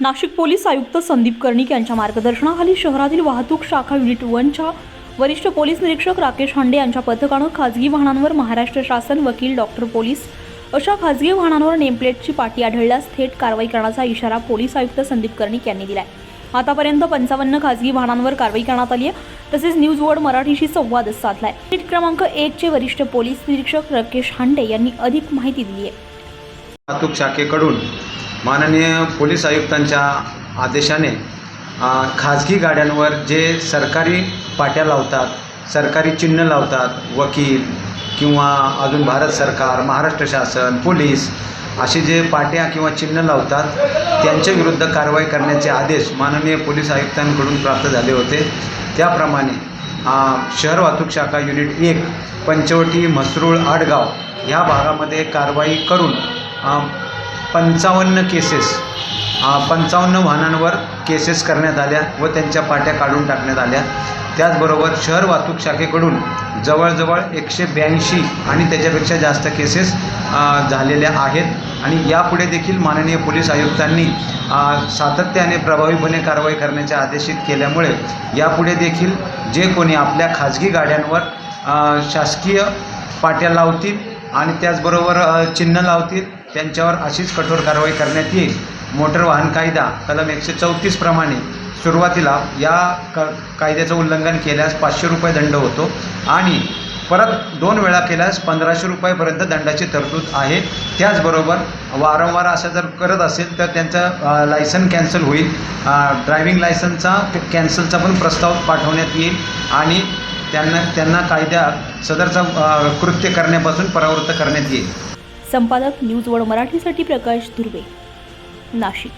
Nashik police आयुक्त संदीप कर्णिक यांच्या मार्गदर्शनाखाली शहरातील वाहतूक शाखा युनिट वनच्या वरिष्ठ पोलीस निरीक्षक राकेश हांडे यांच्या पथकानं खाजगी वाहनांवर महाराष्ट्र शासन वकील डॉक्टर पोलीस अशा खाजगी वाहनांवर नेमप्लेटची पाटी आढळल्यास थेट कारवाई करण्याचा इशारा पोलीस आयुक्त संदीप कर्णिक यांनी दिलाय. आतापर्यंत पंचावन्न खाजगी वाहनांवर कारवाई करण्यात आली आहे. तसेच न्यूज वर्ड मराठीशी संवाद साधलाय. सीट क्रमांक एक चे वरिष्ठ पोलीस निरीक्षक राकेश हांडे यांनी अधिक माहिती दिली आहे. वाहतूक शाखेकडून माननीय पोलीस आयुक्तांच्या आदेशाने खाजगी गाड्यांवर जे सरकारी पाट्या लावतात सरकारी चिन्ह लावतात वकील किंवा अजून भारत सरकार महाराष्ट्र शासन पोलीस असे जे पाट्या किंवा चिन्ह लावतात त्यांच्या विरुद्ध कारवाई करण्याचे आदेश माननीय पोलीस आयुक्तांकडून प्राप्त झाले होते. त्याप्रमाणे शहर वाहतूक शाखा युनिट एक पंचवटी म्हसरूळ आडगाव ह्या भागामध्ये कारवाई करून पंचावन्न केसेस पंचावन्न वाहनांवर केसेस करण्यात आल्या व त्यांच्या पाट्या काढून टाकण्यात आल्या. त्याचबरोबर शहर वाहतूक शाखेकडून जवळजवळ एकशे ब्याऐंशी आणि त्याच्यापेक्षा जास्त केसेस झालेल्या आहेत. आणि यापुढे देखील माननीय पोलीस आयुक्तांनी सातत्याने प्रभावीपणे कारवाई करण्याचे आदेशित केल्यामुळे यापुढे देखील जे कोणी आपल्या खाजगी गाड्यांवर शासकीय पाट्या लावतील आणि त्याचबरोबर चिन्ह लावतील त्यांच्यावर अशीच कठोर कारवाई करण्यात येईल. मोटर वाहन कायदा कलम एकशे चौतीस प्रमाणे सुरुवातीला या क कायद्याचं उल्लंघन केल्यास पाचशे रुपये दंड होतो आणि परत दोन वेळा केल्यास पंधराशे रुपयापर्यंत दंडाची तरतूद आहे. त्याचबरोबर वारंवार असं जर करत असेल तर त्यांचं लायसन कॅन्सल होईल. ड्रायव्हिंग लायसनचा कॅन्सलचा पण प्रस्ताव पाठवण्यात येईल आणि त्यांना त्यांना कायद्या सदरचा कृत्य करण्यापासून परावृत्त करण्यात येईल. संपादक न्यूज वन मराठीसाठी प्रकाश धुर्वे. नाशिक.